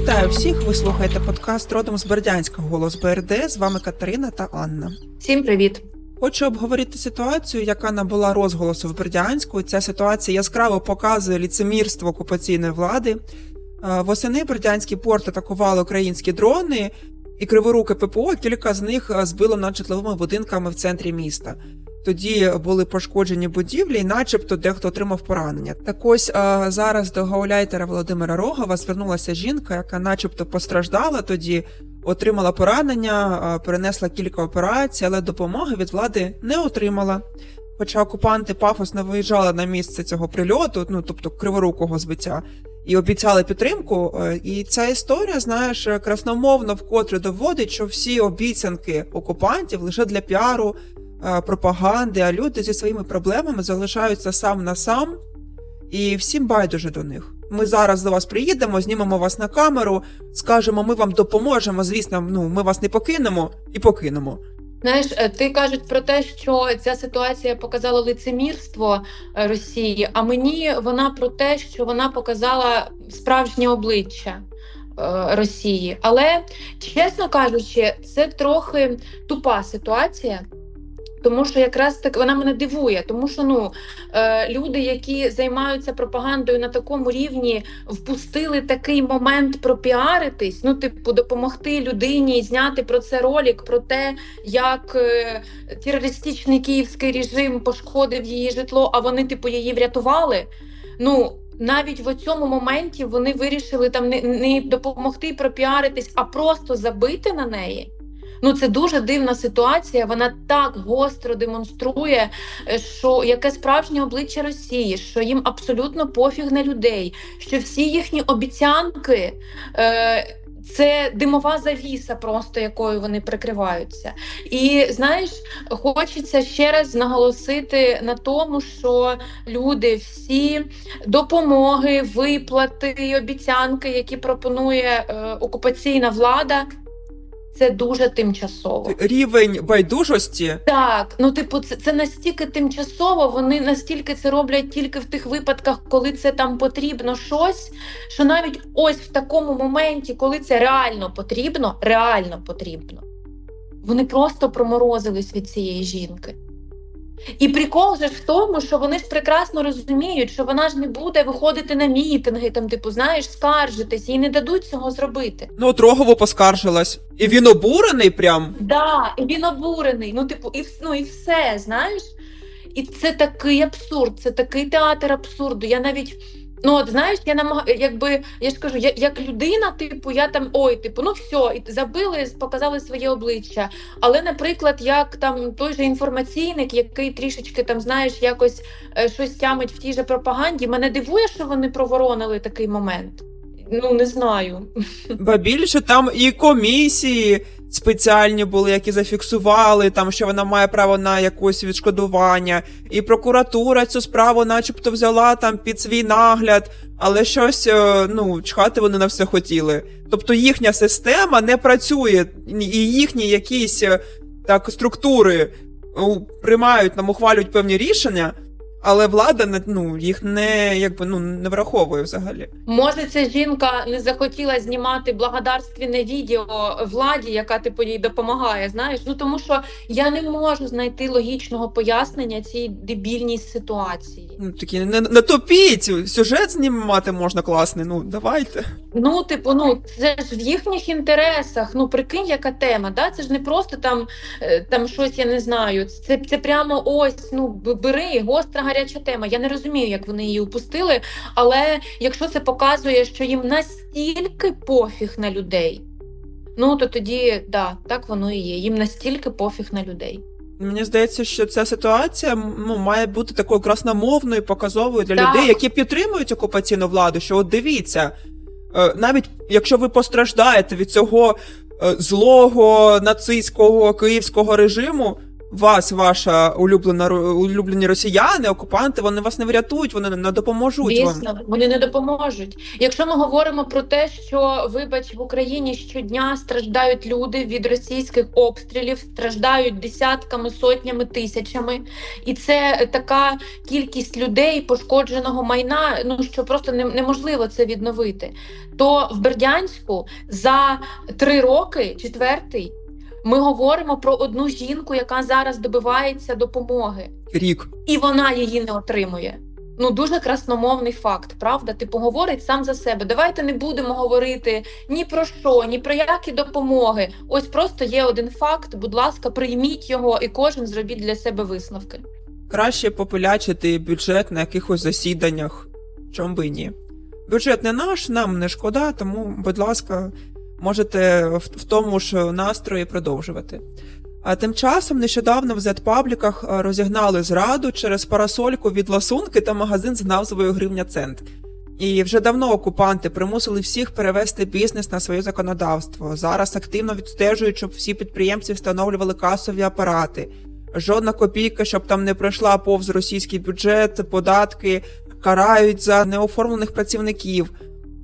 Вітаю всіх! Ви слухаєте подкаст родом з Бердянська голос БРД. З вами Катерина та Анна. Всім привіт. Хочу обговорити ситуацію, яка набула розголосу в Бердянську. Ця ситуація яскраво показує ліцемірство окупаційної влади. Е, Восени Бердянський порт атакували українські дрони, і криворуке ППО кілька з них е, збило над житловими будинками в центрі міста. Тоді були пошкоджені будівлі, і начебто дехто отримав поранення. Так ось зараз до гауляйтера Володимира Рогова звернулася жінка, яка, начебто, постраждала тоді, отримала поранення, перенесла кілька операцій, але допомоги від влади не отримала. Хоча окупанти пафосно виїжджали на місце цього прильоту, ну тобто криворукого збиття, і обіцяли підтримку. е, І ця історія, знаєш, красномовно вкотре доводить, що всі обіцянки окупантів лише для піару, пропаганди, а люди зі своїми проблемами залишаються сам на сам, і всім байдуже до них. Ми зараз до вас приїдемо, знімемо вас на камеру, скажемо, ми вам допоможемо. Звісно, ну ми вас не покинемо і покинемо. Знаєш, е, ти кажеш про те, що ця ситуація показала лицемірство е, Росії, а мені вона про те, що вона показала справжнє обличчя е, Росії. Але чесно кажучи, це трохи тупа ситуація. Тому що якраз так вона мене дивує, тому що ну е, люди, які займаються пропагандою на такому рівні, впустили такий момент пропіаритись, ну, типу, допомогти людині зняти про це ролик, про те, як е, терористичний київський режим пошкодив її житло, а вони, типу, її врятували. Ну навіть в цьому моменті вони вирішили там не, не допомогти пропіаритись, а просто забити на неї. Ну, це дуже дивна ситуація. Вона так гостро демонструє, е, що яке справжнє обличчя Росії, що їм абсолютно пофіг на людей, що всі їхні обіцянки. Е, це димова завіса, просто якою вони прикриваються. І знаєш, хочеться ще раз наголосити на тому, що люди всі допомоги, виплати обіцянки, які пропонує е, окупаційна влада, це дуже тимчасово. Рівень байдужості Так, ну типу, це, це настільки тимчасово. Вони настільки це роблять тільки в тих випадках, коли це там потрібно щось. Що навіть ось в такому моменті, коли це реально потрібно, реально потрібно, вони просто проморозились від цієї жінки. І прикол же в тому, що вони ж прекрасно розуміють, що вона ж не буде виходити на мітинги, там, типу, знаєш, скаржитись, їй не дадуть цього зробити. ну от Рогово поскаржилась, і він обурений прям. Да, і він обурений. Ну, типу, і, вс- ну, і все, знаєш? І це такий абсурд, це такий театр абсурду. Я навіть. Ну, от знаєш, я намаг... якби я ж кажу, я як людина, типу, я там ой, типу, ну все, і забили, показали своє обличчя. Але, наприклад, як там той же інформаційник, який трішечки там, знаєш, якось е, щось тямить в тій же пропаганді, мене дивує, що вони проворонили такий момент. Ну, не знаю. Ба більше там і комісії спеціальні були, які зафіксували, там що вона має право на якесь відшкодування, і прокуратура цю справу, начебто, взяла там під свій нагляд, але щось е, ну чхати вони на все хотіли. Тобто їхня система не працює, і їхні якісь е, так структури приймають нам ухвалюють певні рішення. Але влада ну їх не якби ну не враховує взагалі. Може, ця жінка не захотіла знімати благодарственне відео владі, яка типу їй допомагає. Знаєш, ну тому що я не можу знайти логічного пояснення цій дебільній ситуації. Ну такі не, не топіть, сюжет знімати можна класний. Ну давайте. Ну, типу, ну це ж в їхніх інтересах. Ну прикинь, яка тема. Да? Це ж не просто там, е, там щось я не знаю. Це, це прямо ось. Ну бери гостра гаряча тема. Я не розумію, як вони її упустили. Але якщо це показує, що їм настільки пофіг на людей, ну то тоді да, так воно і є. Їм настільки пофіг на людей. Мені здається, що ця ситуація ну, має бути такою красномовною, показовою для Так. людей, які підтримують окупаційну владу. Що от дивіться, е, навіть якщо ви постраждаєте від цього е, злого нацистського київського режиму, вас, ваша улюблена улюблені росіяни, окупанти, вони вас не врятують, вони не допоможуть вам. Вони не допоможуть. Якщо ми говоримо про те, що вибач в Україні щодня страждають люди від російських обстрілів, страждають десятками, сотнями, тисячами, і це така кількість людей, пошкодженого майна, ну що просто неможливо це відновити. То в Бердянську за три роки, четвертий, ми говоримо про одну жінку, яка зараз добивається допомоги Рік. і вона її не отримує. Ну дуже красномовний факт, правда? Типу говорить сам за себе. Давайте не будемо говорити ні про що, ні про які допомоги. Ось просто є один факт. Будь ласка, прийміть його, і кожен зробіть для себе висновки. Краще популячити бюджет на якихось засіданнях, чом би ні. Бюджет не наш, нам не шкода, тому, будь ласка, можете в, тому ж настрої продовжувати. А тим часом нещодавно в Z-пабліках розігнали зраду через парасольку від ласунки та магазин з назвою Гривня Цент. І вже давно окупанти примусили всіх перевести бізнес на своє законодавство. Зараз активно відстежують, щоб всі підприємці встановлювали касові апарати. Жодна копійка, щоб там не пройшла повз російський бюджет, податки карають за неоформлених працівників.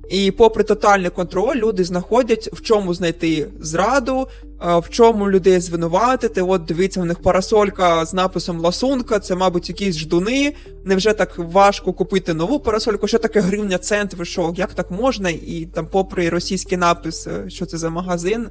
І попри тотальний контроль, люди знаходять в чому знайти зраду, е, в чому людей звинуватити. От дивіться, в них парасолька з написом ласунка, це, мабуть, якісь ждуни. Невже так важко купити нову парасольку? Що таке гривня цент? Ви що, як так можна? І там, попри російський напис, е, що це за магазин,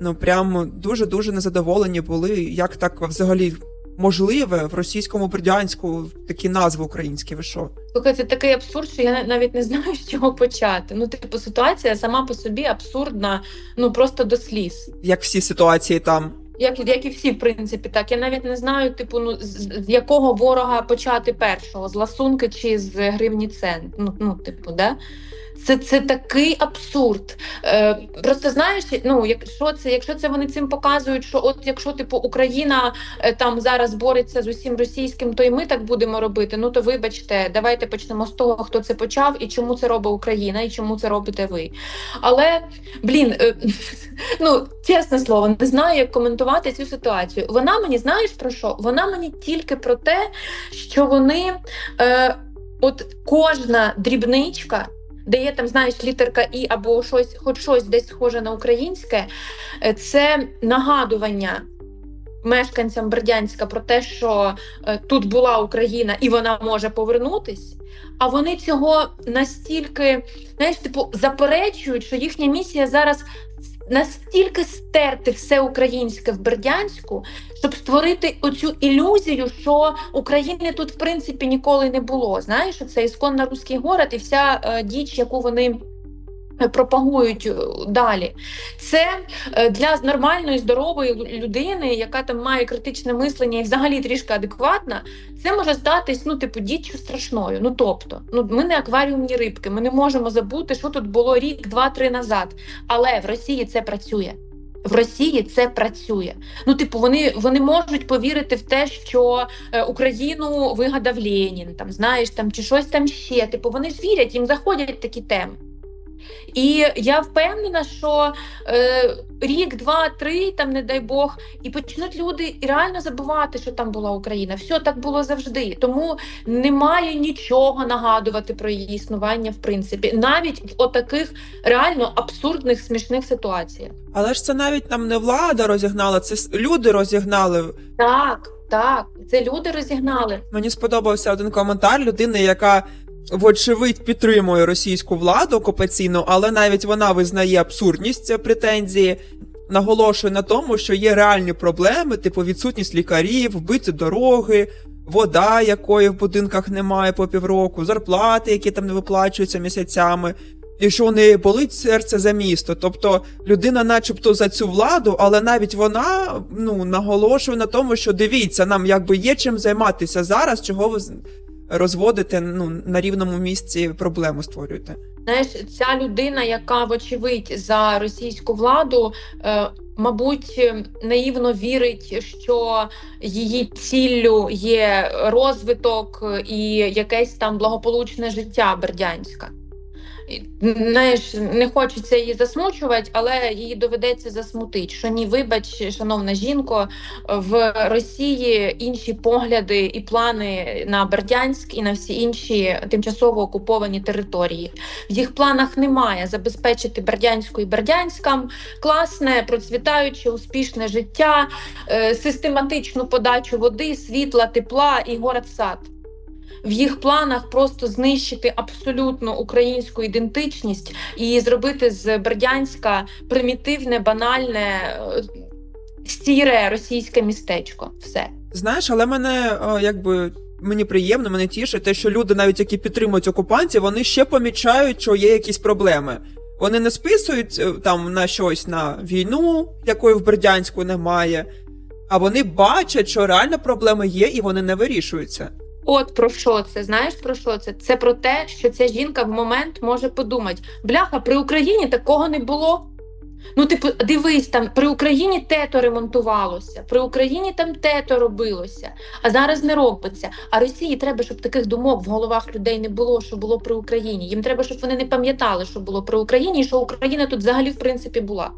ну прям дуже дуже незадоволені були, як так взагалі можливе в російському бердянську такі назви українські. Ви що? Слухай, це такий абсурд, що я на- навіть не знаю, з чого почати. Ну, типу, ситуація сама по собі абсурдна, ну просто до сліз. Як всі ситуації там? Як, як і всі, в принципі, так. Я навіть не знаю, типу, ну з, з якого ворога почати першого, з ласунки чи з гривні цент. Ну, ну типу, да? Це, це такий абсурд. Е, просто знаєш, ну якщо це, якщо це вони цим показують, що от якщо типу Україна е, там зараз бореться з усім російським, то і ми так будемо робити. Ну то вибачте, давайте почнемо з того, хто це почав і чому це робить Україна, і чому це робите ви. Але блін, е, ну чесне слово, не знаю, як коментувати цю ситуацію. Вона мені знаєш про що? Вона мені тільки про те, що вони е, от кожна дрібничка. Де є там, знаєш, літерка І або щось, хоч щось десь схоже на українське, е, це нагадування мешканцям Бердянська про те, що е, тут була Україна і вона може повернутись. А вони цього настільки, знаєш, типу, заперечують, що їхня місія зараз настільки стерти все українське в Бердянську, щоб створити оцю ілюзію, що України тут в принципі ніколи не було. Знаєш, це ісконно руський город і вся е, діч, яку вони. е, Пропагують е, далі. Це е, для нормальної здорової людини, яка там має критичне мислення і взагалі трішки адекватна, це може здатись, ну, типу, діччю страшною. Ну тобто, ну ми не акваріумні рибки, ми не можемо забути, що тут було рік, два-три назад. Але в Росії це працює. В Росії це працює. Ну, типу, вони, вони можуть повірити в те, що е, Україну вигадав Ленін, там знаєш, там чи щось там ще. Типу, вони ж вірять, їм заходять такі теми. І я впевнена, що е, рік, два, три, там, не дай Бог, і почнуть люди і реально забувати, що там була Україна. Все так було завжди. Тому немає нічого нагадувати про її існування, в принципі, навіть в отаких реально абсурдних смішних ситуаціях. Але ж це навіть там не влада розігнала, це люди розігнали. Так, так, це люди розігнали. Мені сподобався один коментар людини, яка вочевидь підтримує російську владу окупаційну, але навіть вона визнає абсурдність цієї претензії. Наголошує на тому, що є реальні проблеми, типу відсутність лікарів, вбиті дороги, вода, якої в будинках немає по півроку, зарплати, які там не виплачуються місяцями. І що у неї болить серце за місто. Тобто людина, начебто, за цю владу, але навіть вона ну наголошує на тому, що дивіться, нам якби є чим займатися зараз, чого ви розводите ну на рівному місці проблему створюєте. Знаєш, ця людина, яка вочевидь за російську владу, е, мабуть, наївно вірить, що її ціллю є розвиток і якесь там благополучне життя Бердянська. Знаєш, не хочеться її засмучувати, але її доведеться засмутити. Що ні, вибач, шановна жінко, в Росії інші погляди і плани на Бердянськ і на всі інші тимчасово окуповані території. В їх планах немає забезпечити Бердянську і Бердянськам класне, процвітаюче, успішне життя, е, систематичну подачу води, світла, тепла і город-сад. В їх планах просто знищити абсолютно українську ідентичність і зробити з Бердянська примітивне, банальне, е, сіре російське містечко. Все. Знаєш, але мене е, якби мені приємно, мене тішить те, що люди, навіть які підтримують окупантів, вони ще помічають, що є якісь проблеми. Вони не списують е, там на щось на війну, якої в Бердянську немає. А вони бачать, що реально проблеми є, і вони не вирішуються. От про що це? Знаєш про що це? Це про те, що ця жінка в момент може подумати: бляха, при Україні такого не було. Ну, типу, дивись, там при Україні тето ремонтувалося, при Україні там тето робилося, а зараз не робиться. А Росії треба, щоб таких думок в головах людей не було, що було при Україні. Їм треба, щоб вони не пам'ятали, що було при Україні, і що Україна тут взагалі в принципі була.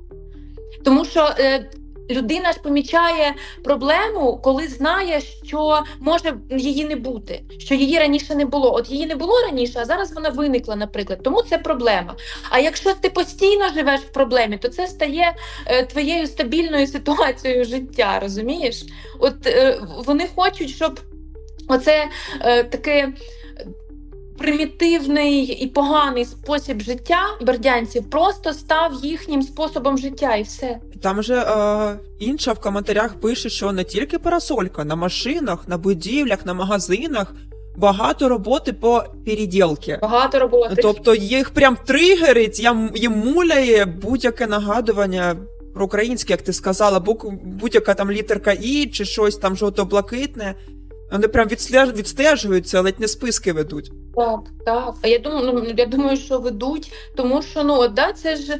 Тому що е, людина ж помічає проблему, коли знає, що може її не бути, що її раніше не було. От її не було раніше, а зараз вона виникла, наприклад. Тому це проблема. А якщо ти постійно живеш в проблемі, то це стає е, твоєю стабільною ситуацією життя. Розумієш? От е, вони хочуть, щоб оце е, таке. Примітивний і поганий спосіб життя бердянців просто став їхнім способом життя, і все. Там же е, інша в коментарях пише, що не тільки парасолька, на машинах, на будівлях, на магазинах багато роботи по переділки. Багато роботи. Тобто їх прям тригерить, я- їм муляє будь-яке нагадування про українське, як ти сказала, будь-яка там літерка І чи щось там жовто-блакитне. Вони прям відстежуються, ледь не списки ведуть. Так, так. А я думаю, ну я думаю, що ведуть, тому що ну от, да, це ж.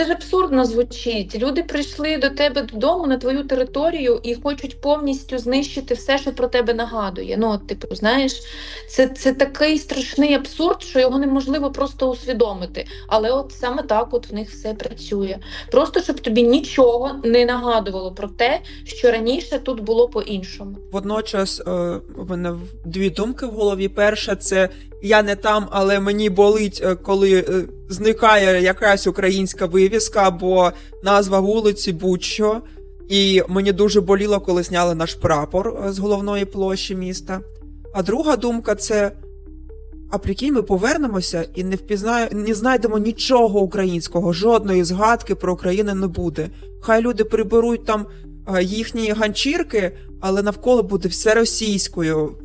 Це ж абсурдно звучить. Люди прийшли до тебе додому на твою територію і хочуть повністю знищити все, що про тебе нагадує. Ну, типу, знаєш, це, це такий страшний абсурд, що його неможливо просто усвідомити. Але от саме так от в них все працює. Просто щоб тобі нічого не нагадувало про те, що раніше тут було по-іншому. Водночас е, у мене дві думки в голові. Перша це я не там, але мені болить, е, коли е, зникає якась українська вивіска або назва вулиці будь-що. І мені дуже боліло, коли зняли наш прапор е, з головної площі міста. А друга думка це. А прикинь, ми повернемося і не впізнає, не знайдемо нічого українського, жодної згадки про Україну не буде. Хай люди приберуть там їхні ганчірки, але навколо буде все російською.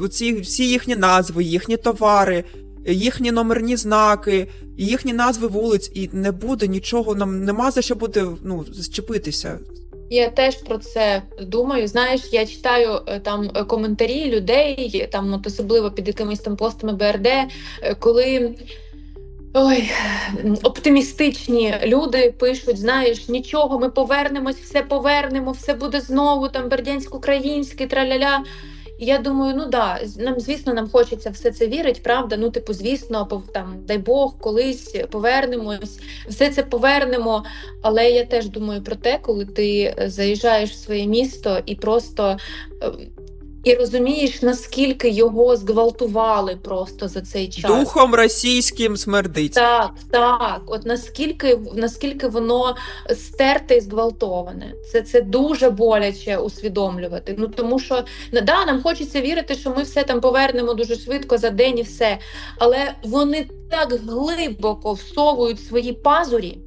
Оці, всі їхні назви, їхні товари, їхні номерні знаки, їхні назви вулиць, і не буде нічого, нам нема за що буде ну, зчепитися. Я теж про це думаю. Знаєш, я читаю е, там е, коментарі людей, там от особливо під якимись там постами БРД, е, коли. Ой, оптимістичні люди пишуть: знаєш, нічого, ми повернемось, все повернемо, все буде знову там бердянсько-українське, траляля. Я думаю, ну да, нам звісно, нам хочеться все це вірити, правда. Ну, типу, звісно, там дай Бог, колись повернемось, все це повернемо. Але я теж думаю про те, коли ти е, заїжджаєш в своє місто і просто е, і розумієш, наскільки його зґвалтували просто за цей час. Духом російським смердить. Так, так. От наскільки наскільки воно стерте і зґвалтоване. Це, це дуже боляче усвідомлювати. Ну тому що да, нам хочеться вірити, що ми все там повернемо дуже швидко за день і все. Але вони так глибоко всовують свої пазурі.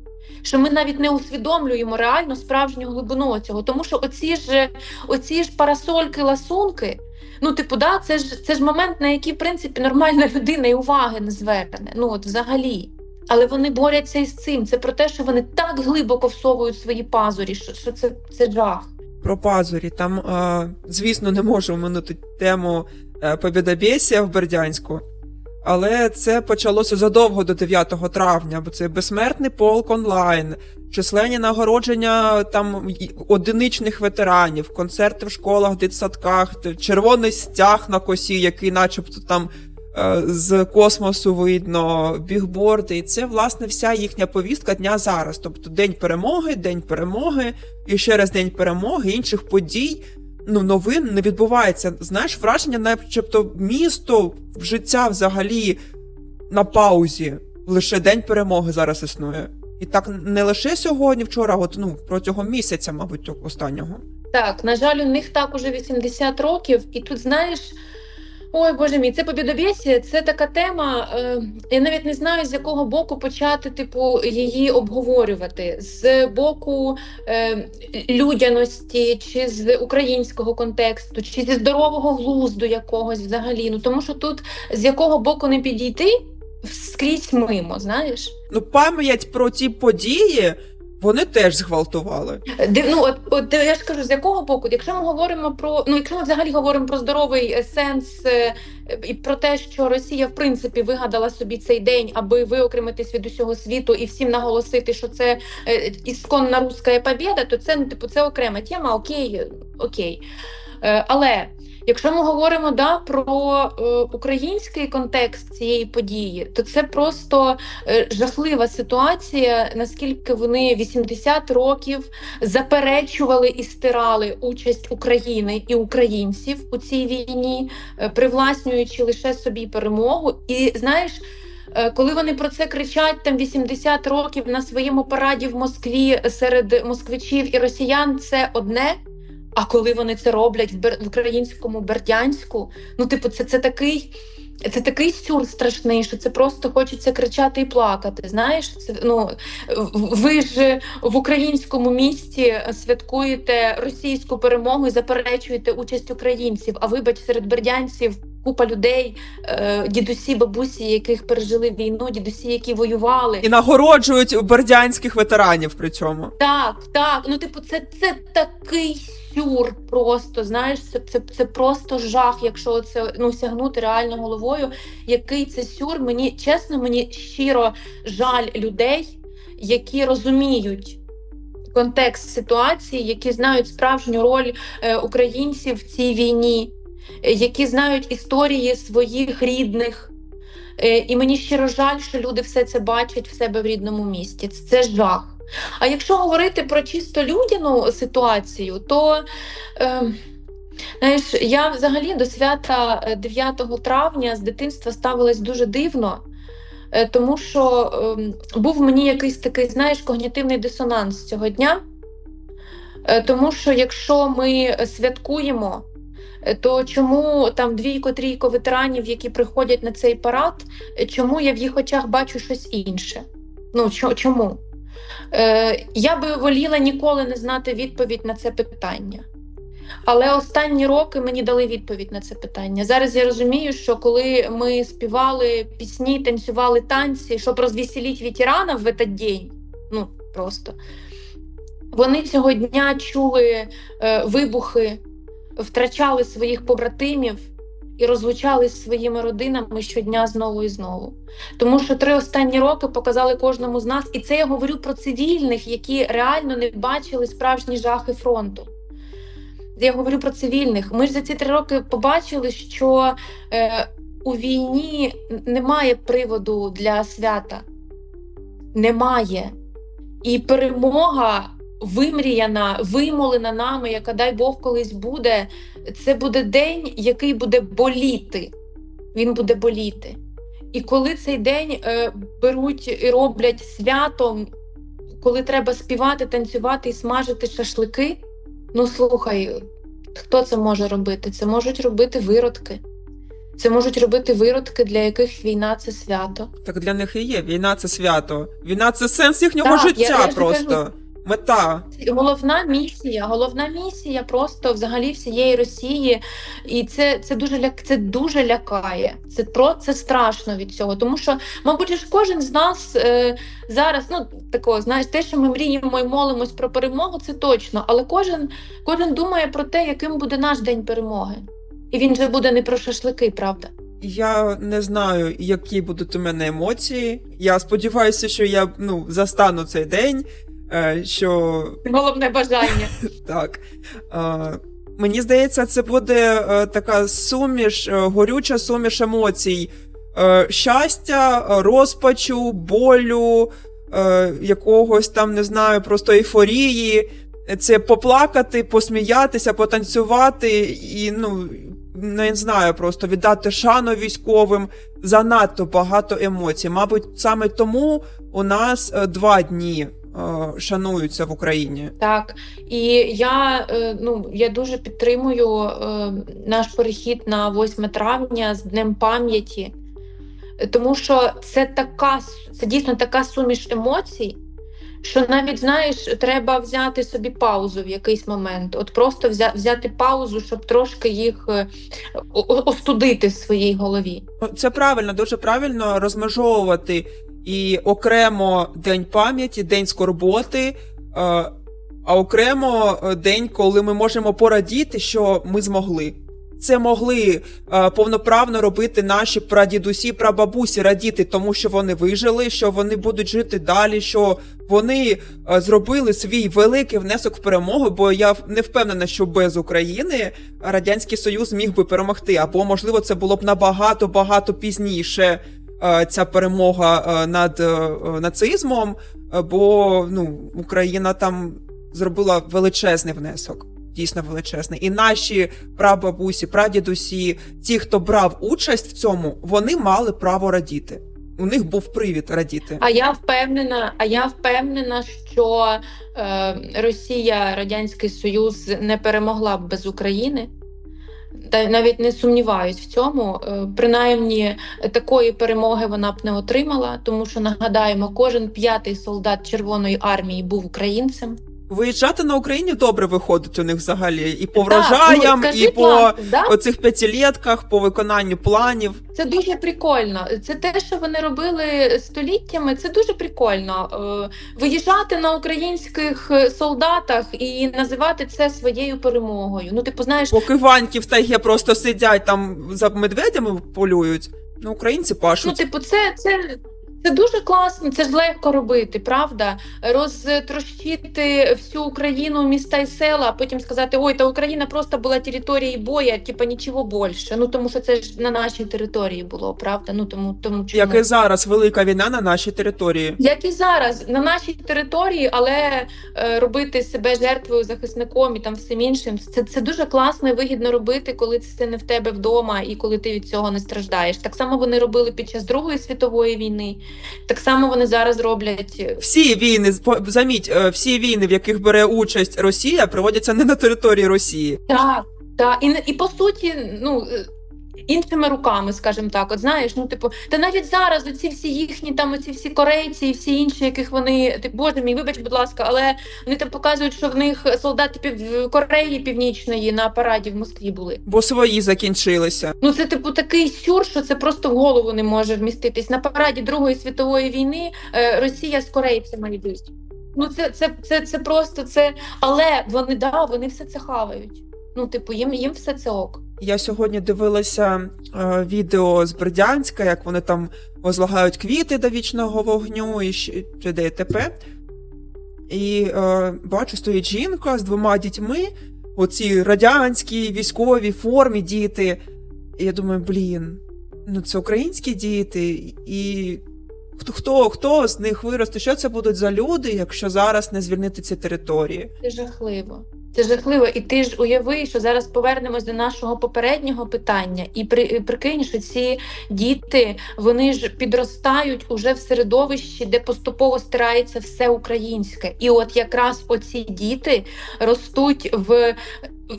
Що ми навіть не усвідомлюємо реально справжню глибину цього, тому що оці ж оці ж парасольки, ласунки, ну типу, да, це ж це ж момент, на який в принципі нормальна людина і уваги не зверне. Ну от взагалі. Але вони борються із цим. Це про те, що вони так глибоко всовують свої пазурі, що, що це, це жах. Про пазурі. Там, е, звісно, не можу оминути тему е, в Бердянську. Але це почалося задовго до 9 травня, бо це безсмертний полк онлайн, численні нагородження там одиничних ветеранів, концерти в школах, дитсадках, червоний стяг на косі, який, начебто, там е, з космосу видно, бігборди. І це, власне, вся їхня повістка дня зараз. Тобто День перемоги, День перемоги, і ще раз День перемоги, інших подій. Ну, новин не відбувається. Знаєш, враження, начебто, місто життя взагалі на паузі. Лише день перемоги зараз існує. І так не лише сьогодні, вчора, от ну протягом місяця, мабуть, останнього. Так, на жаль, у них так уже 80 років, і тут знаєш. Ой, боже мій, це побідобєсія, це така тема. Е, я навіть не знаю, з якого боку почати, типу, її обговорювати. З боку е, людяності, чи з українського контексту, чи зі здорового глузду якогось взагалі. Ну тому що тут з якого боку не підійти, скрізь мимо, знаєш. Ну, пам'ять про ті події вони теж зґвалтували. Ну, от, от я ж кажу, з якого боку, якщо ми говоримо про ну, якщо ми взагалі говоримо про здоровий е, сенс е, і про те, що Росія в принципі вигадала собі цей день, аби виокремитись від усього світу і всім наголосити, що це е, ісконна руська побєда, то це ну, типу це окрема тема, окей, окей. Але якщо ми говоримо да, про е, український контекст цієї події, то це просто е, жахлива ситуація, наскільки вони 80 років заперечували і стирали участь України і українців у цій війні, е, привласнюючи лише собі перемогу. І знаєш. е, Коли вони про це кричать там 80 років на своєму параді в Москві серед москвичів і росіян, це одне. А коли вони це роблять в, Бер... в українському Бердянську, ну типу, це, це такий. Це такий сюр страшний, що це просто хочеться кричати і плакати. Знаєш, це ну ви ж в українському місті святкуєте російську перемогу і заперечуєте участь українців. А вибач, серед бердянців купа людей, е, дідусі, бабусі, яких пережили війну, дідусі, які воювали. І нагороджують бердянських ветеранів при цьому. Так, так. Ну, типу, це, це такий сюр просто. Знаєш, це, це, це просто жах, якщо це ну, сягнути реально головою. Який це сюр? Мені чесно, мені щиро жаль людей, які розуміють. Контекст ситуації, які знають справжню роль е, українців в цій війні, які знають історії своїх рідних. Е, і мені щиро жаль, що люди все це бачать в себе в рідному місті. Це жах. А якщо говорити про чисто людяну ситуацію, то е, знаєш, я взагалі до свята е, 9 травня з дитинства ставилась дуже дивно, е, тому що е, був мені якийсь такий, знаєш, когнітивний дисонанс цього дня. Е, Тому що якщо ми святкуємо, е, то чому там двійко-трійко ветеранів, які приходять на цей парад, е, чому я в їх очах бачу щось інше? Ну чо- чому? Е, я би воліла ніколи не знати відповідь на це питання. Але останні роки мені дали відповідь на це питання. Зараз я розумію, що коли ми співали пісні, танцювали танці, щоб розвеселити ветеранів в этот день, ну просто вони цього дня чули е, вибухи, втрачали своїх побратимів і розлучались своїми родинами щодня знову і знову. Тому що три останні роки показали кожному з нас, і це я говорю про цивільних, які реально не бачили справжні жахи фронту. Я говорю про цивільних. Ми ж за ці три роки побачили, що е, у війні немає приводу для свята. Немає. І перемога вимріяна, вимолена нами, яка дай Бог колись буде. Це буде день, який буде боліти. Він буде боліти. І коли цей день е, беруть і роблять святом, коли треба співати, танцювати і смажити шашлики, ну слухай, хто це може робити? Це можуть робити виродки. Це можуть робити виродки, для яких війна це свято. Так для них і є. Війна це свято. Війна це сенс їхнього Так, життя я ж просто. кажу. Мета. Головна місія, головна місія просто взагалі всієї Росії, і це, це дуже ляк, це дуже лякає. Це про це страшно від цього. Тому що, мабуть, ж кожен з нас е, зараз, ну такого, знаєш, те, що ми мріємо і молимось про перемогу, це точно. Але кожен, кожен думає про те, яким буде наш день перемоги. І він же буде не про шашлики, правда? Я не знаю, які будуть у мене емоції. Я сподіваюся, що я ну, застану цей день. Е, Що Головне бажання. так. Е, Мені здається, це буде е, така суміш, горюча суміш емоцій щастя, розпачу, болю, якогось там, не знаю, просто ейфорії. Це поплакати, посміятися, потанцювати і ну не знаю, просто віддати шану військовим. Занадто багато емоцій. Мабуть, саме тому у нас два дні шануються в Україні. Так, і я, е, ну, я дуже підтримую е, наш перехід на 8 травня з Днем пам'яті, Е, тому що це така, це дійсно така суміш емоцій, що навіть знаєш, треба взяти собі паузу в якийсь момент. От просто взя, взяти паузу, щоб трошки їх е, остудити в своїй голові. Це правильно, дуже правильно розмежовувати і окремо День пам'яті, День скорботи, е, а окремо е, день, коли ми можемо порадіти, що ми змогли. Це могли е, повноправно робити наші прадідусі, прабабусі радіти, тому що вони вижили, що вони будуть жити далі, що вони зробили свій великий внесок в перемогу. Бо я не впевнена, що без України радянський союз міг би перемогти, або можливо це було б набагато багато пізніше. Е, Ця перемога е, над е, нацизмом, бо ну Україна там зробила величезний внесок, дійсно величезний. І наші прабабусі, прадідусі, ті, хто брав участь в цьому, вони мали право радіти. У них був привід радіти. А я впевнена, а я впевнена, що е, Росія, Радянський Союз не перемогла б без України. Та навіть не сумніваюсь в цьому. Е, Принаймні такої перемоги вона б не отримала, тому що нагадаємо, кожен п'ятий солдат Червоної армії був українцем. Виїжджати на Україні добре виходить у них взагалі і по Так, врожаям, ну, і по да? оцих п'ятилітках, по виконанню планів. Це дуже прикольно. Це те, що вони робили століттями. Це дуже прикольно. Е, Виїжджати на українських е, солдатах і називати це своєю перемогою. Ну, типу, знаєш, Поки ваньки в тайге просто сидять там за медведями полюють. Ну, українці пашуть. ну, типу, це, це, це дуже класно, це ж легко робити, правда? Розтрощити всю Україну, міста і села, а потім сказати: ой, та Україна просто була територією боя, типу нічого більше. Ну тому що це ж на нашій території було, правда? Ну тому тому чому? Як і зараз велика війна на нашій території. Як і зараз на нашій території, але е, робити себе жертвою захисником і там всім іншим, це, це дуже класно і вигідно робити, коли це не в тебе вдома і коли ти від цього не страждаєш. Так само вони робили під час Другої світової війни, так само вони зараз роблять. Всі війни, заміть, е, всі війни, в яких бере участь Росія, проводяться не на території Росії. Так, Та І, і по суті, ну. Іншими руками, скажімо так, от знаєш, ну типу, та навіть зараз оці всі їхні там оці всі корейці і всі інші, яких вони ти боже мій, вибач, будь ласка, але вони там показують, що в них солдати пів Кореї Північної на параді в Москві були. Бо свої закінчилися. Ну це типу такий сюр, що це просто в голову не може вміститись. На параді Другої світової війни е, Росія з корейцями йдуть. Ну це, це, це, це просто це. Але вони да, вони все це хавають. Ну, типу, їм, їм все це ок. Я сьогодні дивилася е, відео з Бердянська, як вони там возлагають квіти до вічного вогню і ще т.д. і е, бачу, стоїть жінка з двома дітьми, оці радянські військові формі діти. І я думаю, блін, ну це українські діти, і хто, хто, хто з них виросте? Що це будуть за люди, якщо зараз не звільнити ці території? Це жахливо. Це жахливо. І ти ж уяви, що зараз повернемось до нашого попереднього питання, і при прикинь, що ці діти вони ж підростають уже в середовищі, де поступово стирається все українське. І от якраз оці діти ростуть в.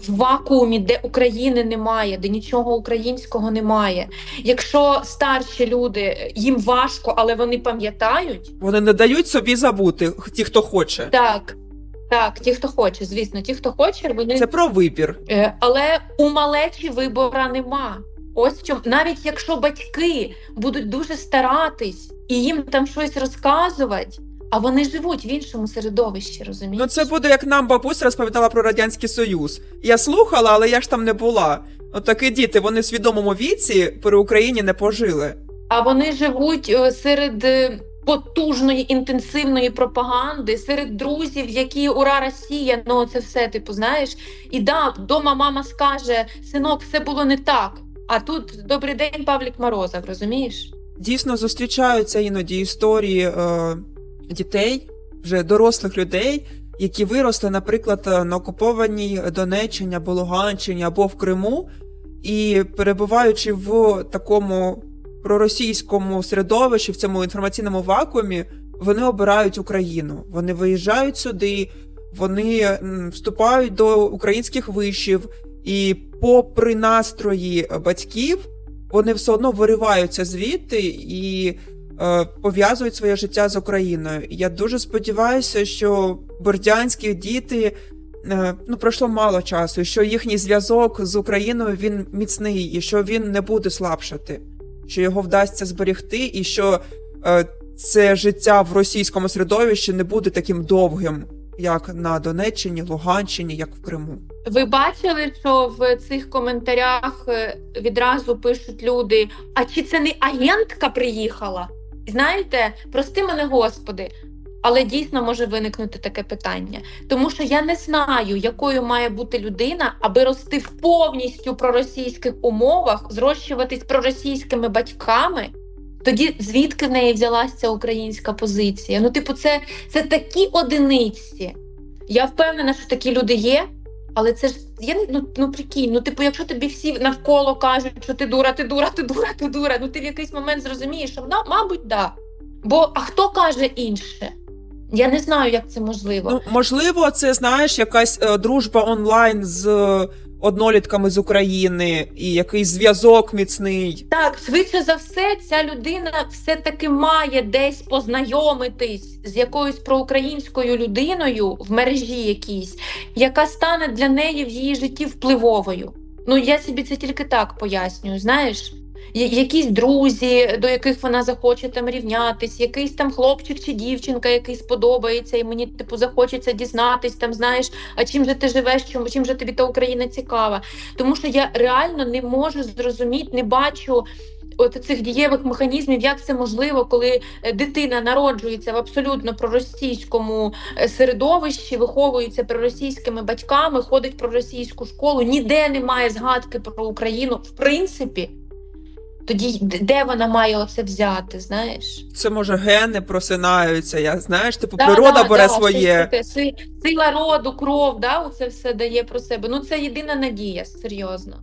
В вакуумі, де України немає, де нічого українського немає. Якщо старші люди їм важко, але вони пам'ятають, Вони не дають собі забути, ті, хто хоче. так, так, ті, хто хоче, звісно, ті, хто хоче, вони Це про вибір. Е, але у малечі вибора нема. Ось в чому навіть якщо батьки будуть дуже старатись і їм там щось розказувати, а вони живуть в іншому середовищі, розумієш? Ну, це буде як нам бабуся розповідала про Радянський Союз. Я слухала, але я ж там не була. От такі діти, вони в свідомому віці при Україні не пожили. А вони живуть е, серед е, потужної інтенсивної пропаганди, серед друзів, які ура Росія, ну це все, типу, знаєш. І да, вдома мама скаже: синок, все було не так. А тут добрий день, Павлік Морозов, розумієш? Дійсно зустрічаються іноді історії е, дітей, вже дорослих людей, які виросли, наприклад, на окупованій Донеччині або Луганщині, або в Криму, і перебуваючи в такому проросійському середовищі, в цьому інформаційному вакуумі, вони обирають Україну. Вони виїжджають сюди, вони вступають до українських вишів, і, попри настрої батьків, вони все одно вириваються звідти і е, пов'язують своє життя з Україною. Я дуже сподіваюся, що бердянські діти. е, Ну, пройшло мало часу, що їхній зв'язок з Україною він міцний, і що він не буде слабшати, що його вдасться зберігти, і що е, це життя в російському середовищі не буде таким довгим, як на Донеччині, Луганщині, як в Криму. Ви бачили, що в цих коментарях е, відразу пишуть люди: а чи це не агентка приїхала? Знаєте, прости мене, Господи. Але дійсно може виникнути таке питання, тому що я не знаю, якою має бути людина, аби рости в повністю проросійських умовах, зрощуватись проросійськими батьками. Тоді звідки в неї взялася українська позиція? Ну, типу, це, це такі одиниці. Я впевнена, що такі люди є, але це ж я не ну, ну прикинь, ну типу, якщо тобі всі навколо кажуть, що ти дура, ти дура, ти дура, ти дура, ну ти в якийсь момент зрозумієш, що да, мабуть, да. Бо а хто каже інше? Я не знаю, як це можливо. Ну, можливо, це знаєш, якась е, дружба онлайн з е, однолітками з України і якийсь зв'язок міцний. Так, швидше за все, ця людина все-таки має десь познайомитись з якоюсь проукраїнською людиною в мережі якійсь, яка стане для неї в її житті впливовою. Ну я собі це тільки так пояснюю, знаєш. Якісь друзі, до яких вона захоче там рівнятись, якийсь там хлопчик чи дівчинка, який сподобається, і мені типу захочеться дізнатись, там знаєш, а чим же ти живеш, чим, чим же тобі та Україна цікава. Тому що я реально не можу зрозуміти, не бачу от цих дієвих механізмів, як це можливо, коли е, дитина народжується в абсолютно проросійському е, середовищі, виховується проросійськими батьками, ходить в проросійську школу, ніде немає згадки про Україну, в принципі. Тоді де вона має оце взяти, знаєш? Це може гени просинаються. Я знаєш, типу Да, природа да, бере да, своє. Си- Сила роду, кров, да, оце все дає про себе. Ну це єдина надія, серйозно.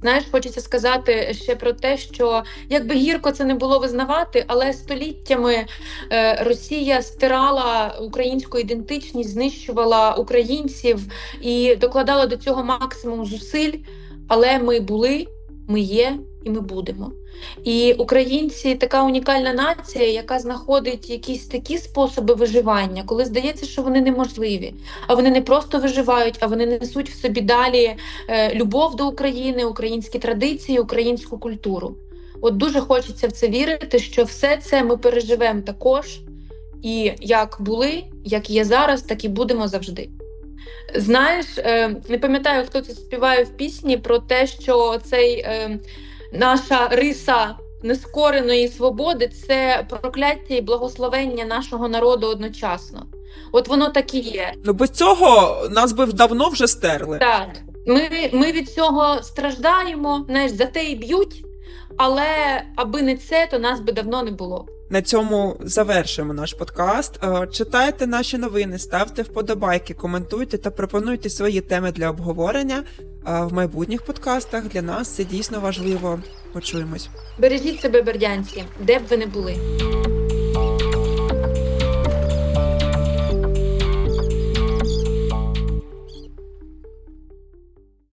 Знаєш, хочеться сказати ще про те, що якби гірко це не було визнавати, але століттями е, Росія стирала українську ідентичність, знищувала українців і докладала до цього максимум зусиль. Але ми були, ми є і ми будемо. І українці така унікальна нація, яка знаходить якісь такі способи виживання, коли здається, що вони неможливі. А вони не просто виживають, а вони несуть в собі далі е, любов до України, українські традиції, українську культуру. От дуже хочеться в це вірити, що все це ми переживемо також. І як були, як є зараз, так і будемо завжди. Знаєш, е, не пам'ятаю, хто це співає в пісні про те, що цей е, наша риса нескореної свободи це прокляття і благословення нашого народу одночасно. От воно так і є. Ну без цього нас би давно вже стерли. Так, ми, ми від цього страждаємо, знаєш, за те і б'ють, але аби не це, то нас би давно не було. На цьому завершимо наш подкаст. Е, Читайте наші новини, ставте вподобайки, коментуйте та пропонуйте свої теми для обговорення е, в майбутніх подкастах. Для нас це дійсно важливо. Почуємось. Бережіть себе, бердянці, де б ви не були.